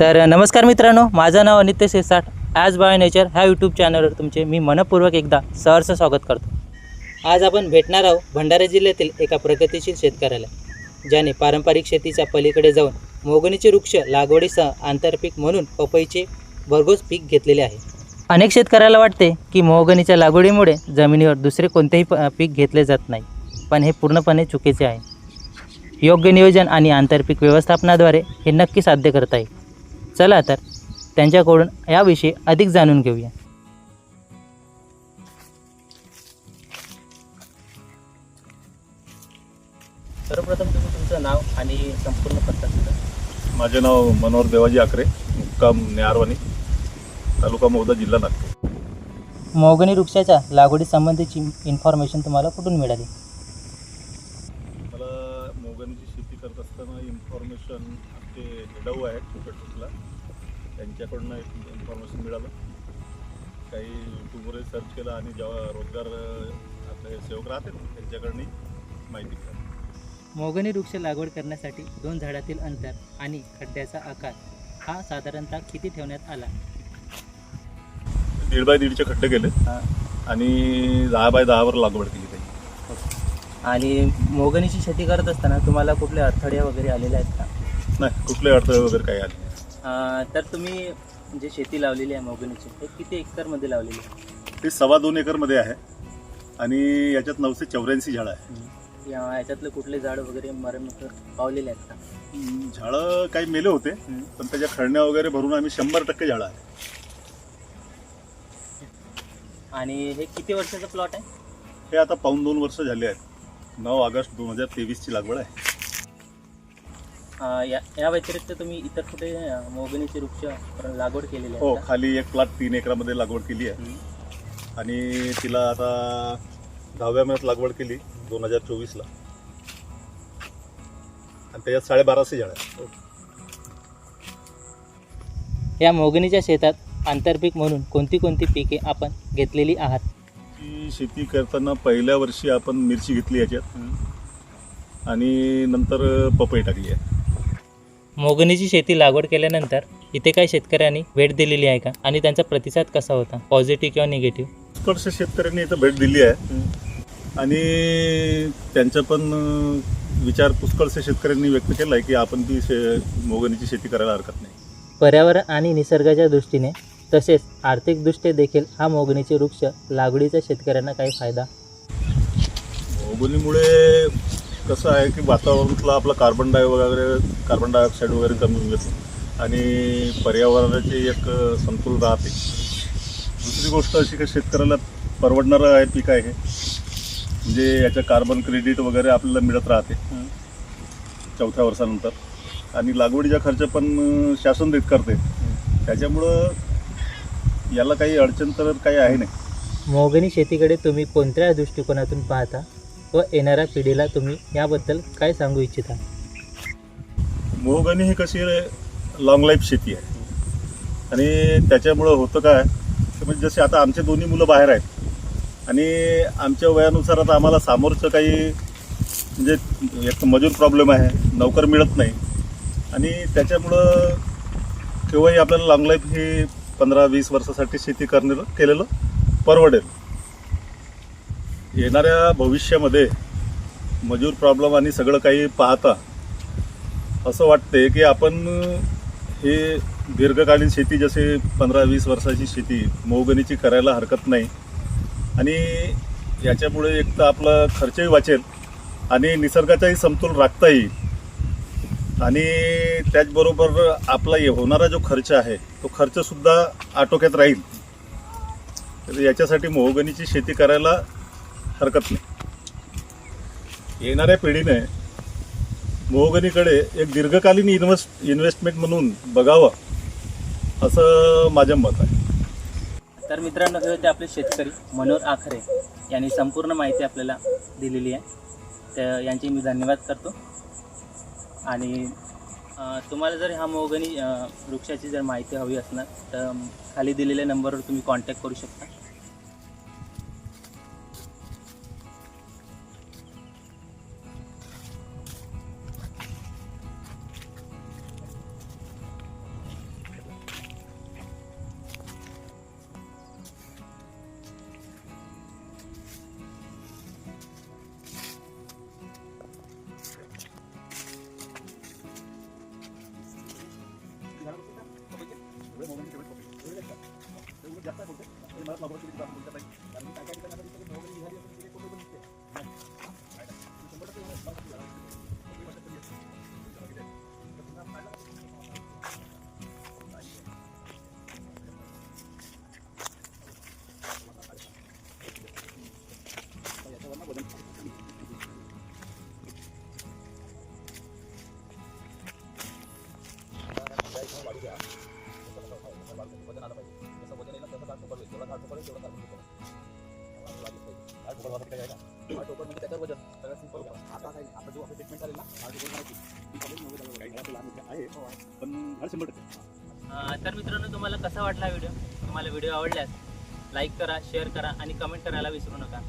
तर नमस्कार मित्रांनो माझं नाव Anitya Sirsat as by nature ह्या यूट्यूब चॅनलवर तुमचे मी मनपूर्वक एकदा सहर्ष स्वागत करतो. आज आपण भेटणार आहोत भंडारा जिल्ह्यातील एका प्रगतीशील शेतकऱ्याला ज्याने पारंपरिक शेतीच्या पलीकडे जाऊन मोगणीचे वृक्ष लागवडीसह आंतरपीक म्हणून पपईचे भरघोस पीक घेतलेले आहे. अनेक शेतकऱ्याला वाटते की मोहगणीच्या लागवडीमुळे जमिनीवर दुसरे कोणतेही प पीक घेतले जात नाही पण हे पूर्णपणे चुकीचे आहे. योग्य नियोजन आणि आंतरपीक व्यवस्थापनाद्वारे हे नक्की साध्य करता येईल. चला तर त्यांच्याकडून याविषयी अधिक जाणून घेऊया. सर्वप्रथम तुम्ही तुमचं नाव आणि संपूर्ण पत्ता सांगा. माझे नाव मनोहर देवाजी आकरे मुक्काम नेहारवानी तालुका मौदा जिल्हा नागपूर. मोगणी वृक्षाच्या लागवडीसंबंधीची इन्फॉर्मेशन तुम्हाला कुठून मिळाली मला मोगनीची शेती करत असताना इन्फॉर्मेशन आमचे हेडऊ आहेत कुकटला त्यांच्याकडून एक इन्फॉर्मेशन मिळालं. काही यूट्यूबवर सर्च केलं आणि जेव्हा रोजगार आपले सेवक राहते ना, त्यांच्याकडून माहिती मिळाली. मोगणी वृक्ष लागवड करण्यासाठी दोन झाडातील अंतर आणि खड्ड्याचा आकार हा साधारणतः किती ठेवण्यात आला? दीड बाय दीडचे खड्डे केले. आणि दहा बाय दहावर लागवड केली. आणि मोगणीची शेती करत असताना तुम्हाला कुठले अडथळे वगैरे आलेले आहेत का? नाही कुठले अडथळे वगैरे काही आले नाही. अं, तर तुम्ही जे शेती लावलेली आहे मोगणीची ते किती एकरमध्ये लावलेली आहे? ती सव्वा दोन एकरमध्ये आहे आणि याच्यात नऊशे चौऱ्याऐंशी झाडं आहे या याच्यातले कुठले झाड वगैरे मरण पावलेले आहेत का? हम्म, झाडं काही मेले होते पण त्याच्या खळण्या वगैरे भरून आम्ही शंभर टक्के झाडं आहे आणि हे किती वर्षाचं प्लॉट आहे? हे आता पाऊन दोन वर्ष झाले आहेत. नऊ ऑगस्ट दोन हजार तेवीसची लागवड आहे. अं, या या व्यतिरिक्त तुम्ही इतर कुठे अं, मोगणीचे वृक्ष लागवड केलेली हो आहे का? खाली एक प्लॉट तीन एकरामध्ये लागवड केली आहे. हं. आणि तिला आता दहाव्या महिन्यात लागवड केली दोन हजार चोवीसला. आणि त्याच्यात साडेबाराशे झाडं आहे या मोगणीच्या शेतात आंतरपीक म्हणून कोणती कोणती पिके आपण घेतलेली आहात? ती शेती करताना पहिल्या वर्षी आपण मिरची घेतली याच्यात. आणि नंतर पपई टाकली आहे. मोगणीची शेती लागवड केल्यानंतर इथे काही शेतकऱ्यांनी भेट दिलेली आहे का? आणि त्यांचा प्रतिसाद कसा होता? पॉझिटिव्ह किंवा निगेटिव्ह पुष्कळशा शेतकऱ्यांनी इथं भेट दिली आहे. आणि त्यांचा पण विचार पुष्कळशा शेतकऱ्यांनी व्यक्त केला आहे की आपण ती शे मोगनीची शेती करायला हरकत नाही. पर्यावरण आणि निसर्गाच्या दृष्टीने तसेच आर्थिकदृष्ट्या देखील हा मोगणीचे वृक्ष लागवडीच्या शेतकऱ्यांना काही फायदा. मोगणीमुळे कसं आहे की वातावरणातला आपला कार्बन डाय वगैरे कार्बन डायऑक्साईड वगैरे कमी होऊन येतो आणि पर्यावरणाची एक संतुलन राहते. दुसरी गोष्ट अशी की शेतकऱ्याला परवडणारं आहे पीक आहे म्हणजे याचं कार्बन क्रेडिट वगैरे आपल्याला मिळत राहते. चौथ्या वर्षानंतर. आणि लागवडीचा खर्च पण शासन देत करते. त्याच्यामुळं याला काही अडचण तर काही आहे नाही. मोगणी शेतीकडे तुम्ही कोणत्या दृष्टिकोनातून पाहता व येणाऱ्या पिढीला तुम्ही याबद्दल काय सांगू इच्छिता? मोहगणी ही कशी लॉंग लाईफ शेती आहे. आणि त्याच्यामुळं होतं काय की म्हणजे जसे आता आमचे दोन्ही मुलं बाहेर आहेत आणि आमच्या वयानुसार आता आम्हाला सामोरचं काही म्हणजे एक तर मजूर प्रॉब्लेम आहे नोकर मिळत नाही. आणि त्याच्यामुळं केव्हाही आपल्याला लॉंग लाईफ ही पंधरा वीस वर्षासाठी शेती करणे केलेलं परवडेल. येणाऱ्या भविष्यामध्ये मजूर प्रॉब्लेम आणि सगळं काही पाहता असं वाटते की आपण हे दीर्घकालीन शेती जसे पंधरा वीस वर्षाची शेती मोगणीची करायला हरकत नाही. आणि याच्यामुळे एक तर आपला खर्चही वाचेल आणि निसर्गाचाही समतोल राखता येईल. आणि त्याचबरोबर आपला ये- होणारा जो खर्च आहे तो खर्चसुद्धा आटोक्यात राहील. तर याच्यासाठी मोहगणीची शेती करायला हरकत नाही. येणाऱ्या पिढीने मोहगणीकडे एक दीर्घकालीन इन्व्हेस्ट इन्व्हेस्टमेंट म्हणून बघावं असं माझं मत आहे. तर मित्रांनो हे होते आपले शेतकरी मनोहर आखरे. यांनी संपूर्ण माहिती आपल्याला दिलेली आहे. तर यांचे मी धन्यवाद करतो. आणि तुम्हाला जर ह्या मोगनी वृक्षाची जर माहिती हवी असणार तर खाली दिलेल्या नंबरवर तुम्ही कॉन्टॅक्ट करू शकता. वाढू द्या वजन आलं पाहिजे जसं वजन येईल तसं झाड होईल जेवढा झाड होईल तेवढा झाड ठोकळ काय आहे ना म्हणजे त्याच्यावर वजन सगळं सिंपल आता काय आता जो ट्रीटमेंट चालेल ना ती नव्वद हजार काही घरात लहान आहे पण शंभर टक्के तर मित्रांनो तुम्हाला कसा वाटला व्हिडिओ? तुम्हाला व्हिडिओ आवडल्यास लाईक करा शेअर करा आणि कमेंट करायला विसरू नका.